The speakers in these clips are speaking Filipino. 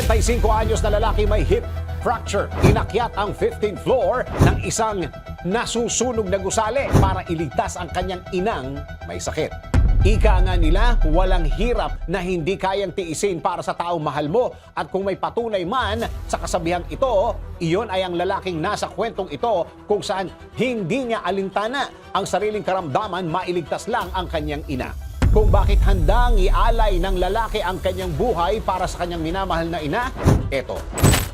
35 anyos na lalaki may hip fracture. Inakyat ang 15th floor ng isang nasusunog na gusali para iligtas ang kanyang inang may sakit. Ika nga nila, walang hirap na hindi kayang tiisin para sa taong mahal mo. At kung may patunay man sa kasabihang ito, iyon ay ang lalaking nasa kwentong ito kung saan hindi niya alintana ang sariling karamdaman, mailigtas lang ang kanyang ina kung bakit handang ialay ng lalaki ang kanyang buhay para sa kanyang minamahal na ina? Eto,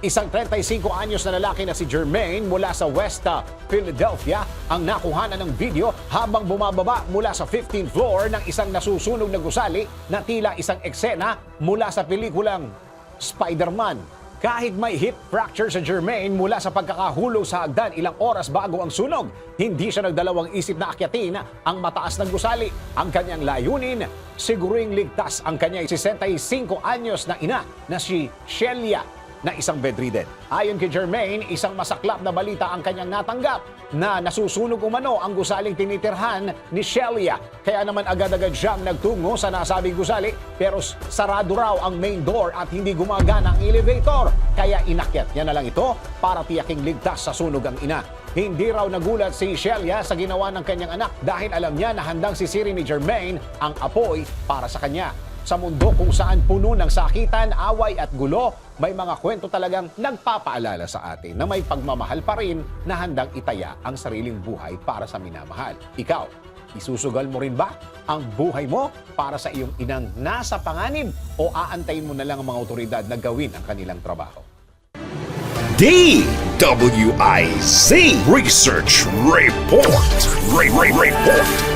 isang 35 anyos na lalaki na si Jermaine mula sa West uh, Philadelphia ang nakuhanan ng video habang bumababa mula sa 15th floor ng isang nasusunog na gusali na tila isang eksena mula sa pelikulang Spider-Man. Kahit may hip fracture sa Jermaine mula sa pagkakahulog sa hagdan ilang oras bago ang sunog, hindi siya nagdalawang isip na akyatin ang mataas ng gusali. Ang kanyang layunin, siguring ligtas ang kanyang 65 anyos na ina na si Shelia na isang bedridden. Ayon kay Jermaine, isang masaklap na balita ang kanyang natanggap na nasusunog umano ang gusaling tinitirhan ni Shelia. Kaya naman agad-agad siyang nagtungo sa nasabing gusali pero sarado raw ang main door at hindi gumagana ang elevator. Kaya inakyat niya na lang ito para tiyaking ligtas sa sunog ang ina. Hindi raw nagulat si Shelia sa ginawa ng kanyang anak dahil alam niya na handang sisiri ni Jermaine ang apoy para sa kanya. Sa mundo kung saan puno ng sakitan, away at gulo, may mga kwento talagang nagpapaalala sa atin na may pagmamahal pa rin na handang itaya ang sariling buhay para sa minamahal. Ikaw, isusugal mo rin ba ang buhay mo para sa iyong inang nasa panganib o aantayin mo na lang ang mga otoridad na gawin ang kanilang trabaho? DWIZ Research Report. Re- Re- Report.